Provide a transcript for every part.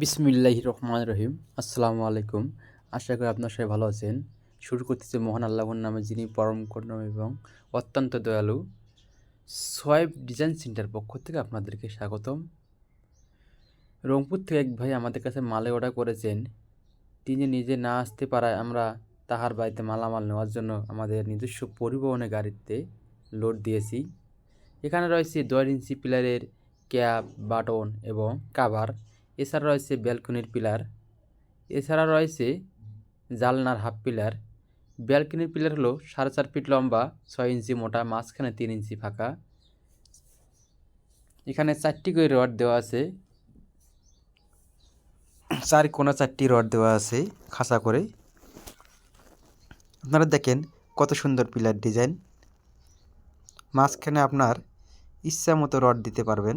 বিসমিল্লাহ রহমান রহিম। আসসালামু আলাইকুম। আশা করি আপনার সবাই ভালো আছেন। শুরু করতেছে মহান আল্লাহর নামে যিনি পরম করুণ এবং অত্যন্ত দয়ালু সোয়েব ডিজাইন সেন্টার পক্ষ থেকে আপনাদেরকে স্বাগতম। রংপুর থেকে এক ভাই আমাদের কাছে মালে অর্ডার করেছেন। তিনি নিজে না আসতে পারায় আমরা তাহার বাড়িতে মালামাল নেওয়ার জন্য আমাদের নিজস্ব পরিবহনের গাড়িতে লোড দিয়েছি। এখানে রয়েছে দশ ইঞ্চি পিলারের ক্যাপ, বাটন এবং কাভার এছাড়া রয়েছে ব্যালকনির পিলার, এছাড়া রয়েছে জালনার হাফ পিলার। ব্যালকনির পিলার হলো সাড়ে চার ফিট লম্বা, ছয় ইঞ্চি মোটা, মাঝখানে তিন ইঞ্চি ফাঁকা। এখানে চারটি করে রড দেওয়া আছে। চার কোনা চারটি রড দেওয়া আছে খাঁচা করে। আপনারা দেখেন কত সুন্দর পিলার ডিজাইন। মাঝখানে আপনার ইচ্ছা মতো রড দিতে পারবেন।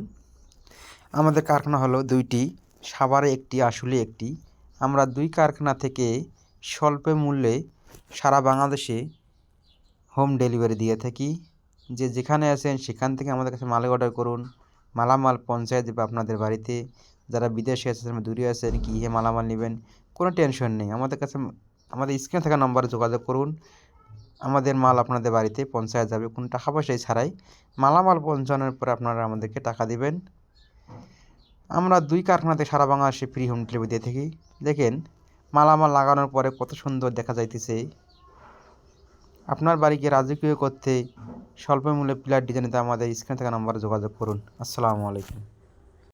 আমাদের কারখানা হলো দুইটি। সাভারে একটি, আসলে একটি। আমরা দুই কারখানা থেকে স্বল্প মূল্যে সারা বাংলাদেশে হোম ডেলিভারি দিয়ে থাকি। যে যেখানে আছেন সেখান থেকে আমাদের কাছে মালে অর্ডার করুন। মালামাল পঞ্চায়েত দেবে আপনাদের বাড়িতে। যারা বিদেশে আছেন দূরে আছেন, কী হে মালামাল নেবেন? কোনো টেনশন নেই। আমাদের কাছে, আমাদের স্ক্রিনে থাকা নম্বরে যোগাযোগ করুন। আমাদের মাল আপনাদের বাড়িতে পৌঁছায় যাবে। কোনো টাকা পয়সাই ছাড়াই মালামাল পৌঁছানোর পরে আপনারা আমাদেরকে টাকা দিবেন। আমরা দুই কারখানাতে সারা বাংলাদেশে ফ্রি হোম ডেলিভারি দিয়ে থাকি। দেখেন, মালামাল লাগানোর পরে কত সুন্দর দেখা যাইতেছে। আপনার বাড়িকে রাজকীয় করতে স্বল্প মূল্যে পিলার ডিজাইনে আমাদের স্ক্রিনে থাকা নম্বরে যোগাযোগ করুন। আসসালামু আলাইকুম।